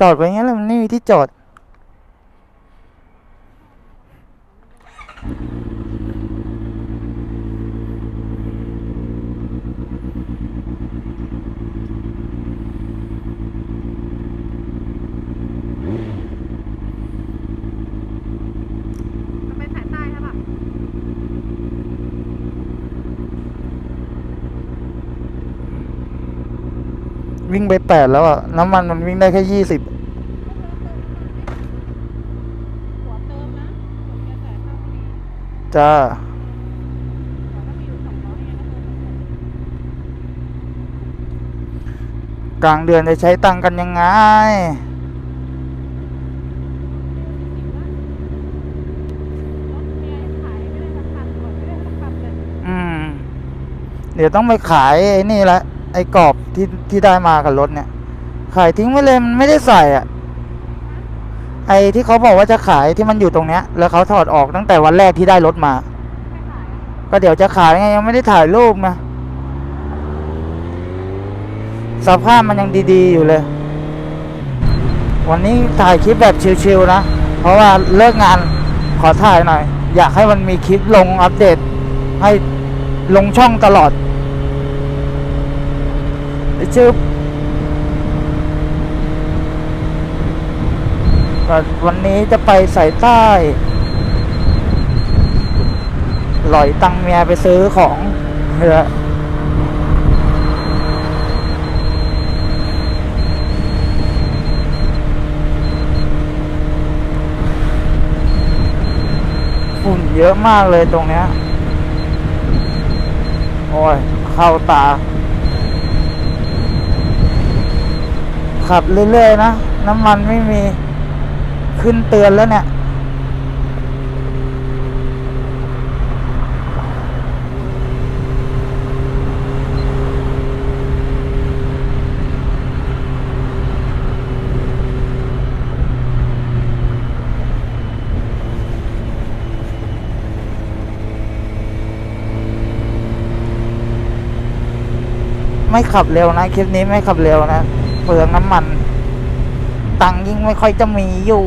จอดไว้งั้นแหละมันไม่มีที่จอด จะไปสายใต้ใช่ปะ วิ่งไปแปดแล้วอะน้ำมันมันวิ่งได้แค่ยี่สิบจ้าลางเดือนจะใช้ตังกันยังไง อืม เดี๋ยวต้องไปขายไอ้นี่ละ ไอ้กรอบที่ที่ได้มากับรถเนี่ยขายทิ้งไว้เลยมันไม่ได้ใส่อะไอ้ที่เขาบอกว่าจะขายที่มันอยู่ตรงเนี้ย แล้วเขาถอดออกตั้งแต่วันแรกที่ได้รถมา ก็เดี๋ยวจะขายไงยังไม่ได้ถ่ายรูปนะสภาพมันยังดีๆอยู่เลย วันนี้ถ่ายคลิปแบบชิลๆนะ เพราะว่าเลิกงานขอถ่ายหน่อย อยากให้มันมีคลิปลงอัปเดต ให้ลงช่องตลอด ไอ้ชื่อวันนี้จะไปสายใต้หลอยตังเมียไปซื้อของเพื่อฝุ่นเยอะมากเลยตรงเนี้ย โอ้ย เข้าตา ขับเรื่อยๆนะ น้ำมันไม่มีขึ้นเตือนแล้วเนี่ย ไม่ขับเร็วนะ คลิปนี้ไม่ขับเร็วนะ เปลืองน้ำมัน ตังยิ่งไม่ค่อยจะมีอยู่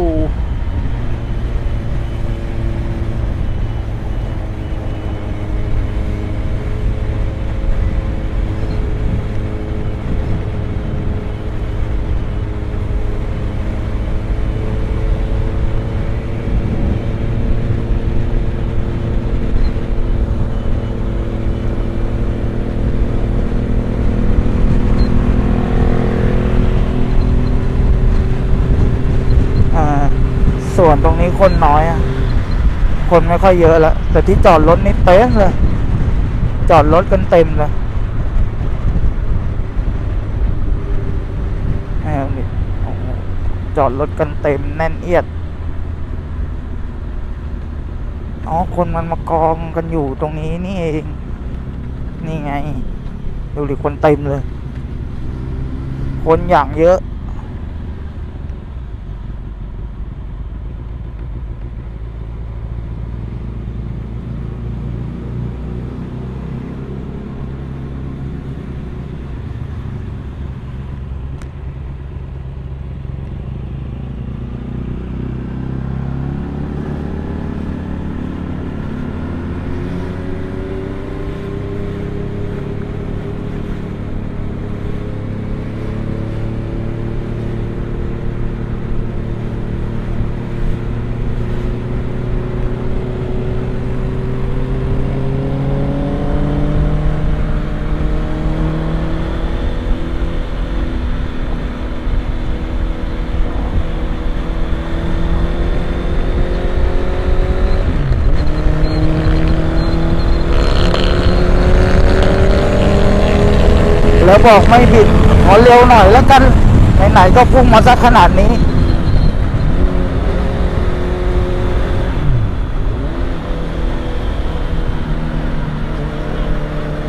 อ่า ส่วนตรงนี้คนน้อยอะคนไม่ค่อยเยอะแล้วแต่ที่จอดรถนี่เต็มเลย จอดรถกันเต็มเลยแหม่จอดรถกันเต็มแน่นเอียด อ๋อ คนมันมากองกันอยู่ตรงนี้นี่เอง นี่ไง ดูดิคนเต็มเลย คนอย่างเยอะ แล้วบอกไม่บิด ขอเร็วหน่อยแล้วกัน ไหนๆก็พุ่งมาสักขนาดนี้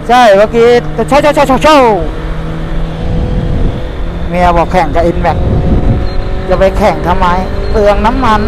ใช่เมื่อกี้โชว์โชว์โชว์โชว์โชว์เมียบอกแข่งกับอินแม็กจะไปแข่งทำไมเปลืองน้ำมัน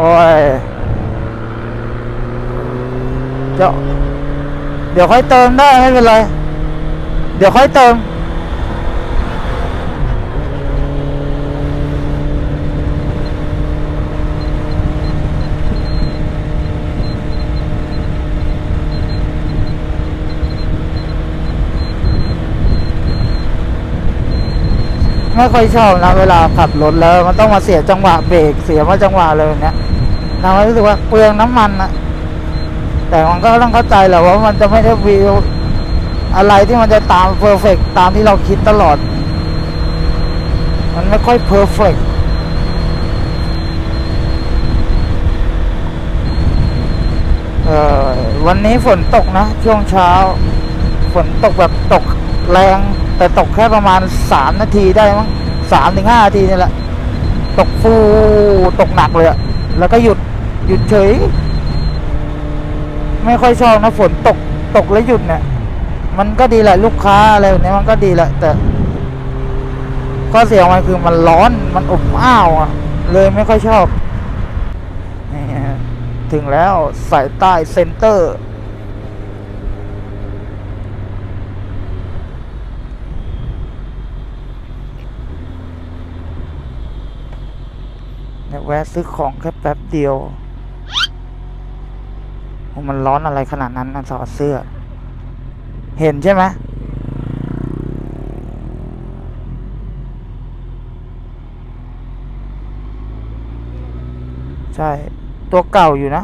โอ้ย เดี๋ยวเดี๋ยวค่อยเติมได้ไม่เป็นไร เดี๋ยวค่อยเติม ไม่ค่อยชอบนะเวลาขับรถแล้ว มันต้องมาเสียจังหวะเบรกเสียว่าจังหวะอะไรแบบเนี้ยทำให้รู้สึกว่าเปลืองน้ำมันนะ แต่มันก็ต้องเข้าใจแหละว่ามันจะไม่ได้วิวอะไรที่มันจะตามเพอร์เฟกตามที่เราคิดตลอด มันไม่ค่อยเพอร์เฟกเออวันนี้ฝนตกนะ ช่วงเช้า ฝนตกแบบตกแรง แต่ตกแค่ประมาณสามนาทีได้มั้งสามถึงห้านาทีนี่แหละ ตกฟูตกหนักเลยอะแล้วก็หยุดหยุดเฉย ไม่ค่อยชอบนะฝนตกตกแล้วหยุดเนี่ย มันก็ดีแหละลูกค้าอะไรแบบนี้มันก็ดีแหละ แต่ข้อเสียของมันคือมันร้อนมันอบอ้าวอะ เลยไม่ค่อยชอบ ถึงแล้วสายใต้เซ็นเตอร์แวะซื้อของแค่แป๊บเดียว มันร้อนอะไรขนาดนั้นนถอดเสื้อ เห็นใช่ไหมใช่ ตัวเก่าอยู่นะ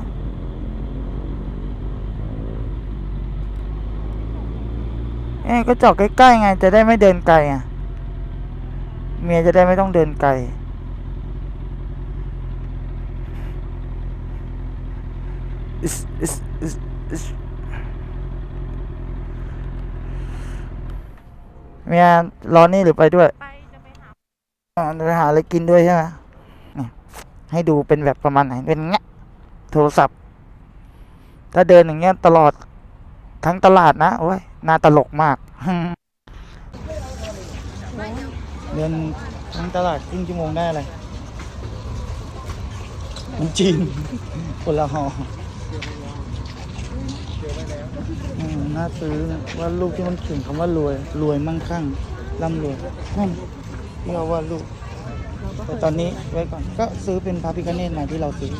เอ้ก็จอดใกล้ ๆ ไง จะได้ไม่เดินไกลอะ เมียจะได้ไม่ต้องเดินไกล อิสอิสอิสอิส เมียรอนี่หรือไปด้วยไปจะไปหาอ่าจะหาอะไรกินด้วยใช่ไหมนี่ให้ดูเป็นแบบประมาณไหนเป็นเงี้ยโทรศัพท์ ถ้าเดินอย่างเงี้ยตลอดทั้งตลาดนะโอ้ยน่าตลกมากเดินทั้งตลาดครึ่งชั่วโมงได้อะไรมันจีนคนละห่อ อืมน่าซื้อนะว่าลูกที่มันเขียนคำว่ารวย รวยมั่งคั่งร่ำรวยนั่นที่เราว่าลูก แต่ตอนนี้ไว้ก่อนก็ซื้อเป็นพระพิคเนตมาที่เราซื้อ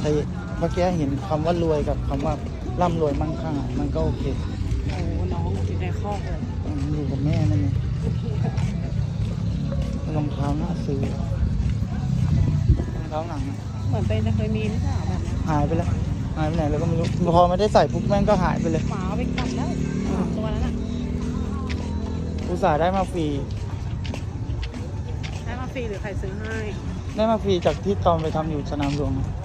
แต่เมื่อกี้เห็นคำว่ารวยกับคำว่าร่ำรวยมั่งคั่งอะมันก็โอเคโอ้น้องอยู่ในคอกเลยอืมอยู่กับแม่นั่นเองรองเท้าน่าซื้อรองเท้าหนังอะเหมือนเป็นจะเคยมีไม่ใช่เหรอแบบเนี้ยหายไปแล้ว หายไปไหนแล้วก็ไม่รู้พอไม่ได้ใส่ปุ๊บแม่งก็หายไปเลยหมาเอาไปกัดแล้วสามตัวนั้นอะอุตส่าห์ได้มาฟรีได้มาฟรีหรือใครซื้อให้ ได้มาฟรีจากที่ตอนไปทำอยู่สนามหลวงอ๋อ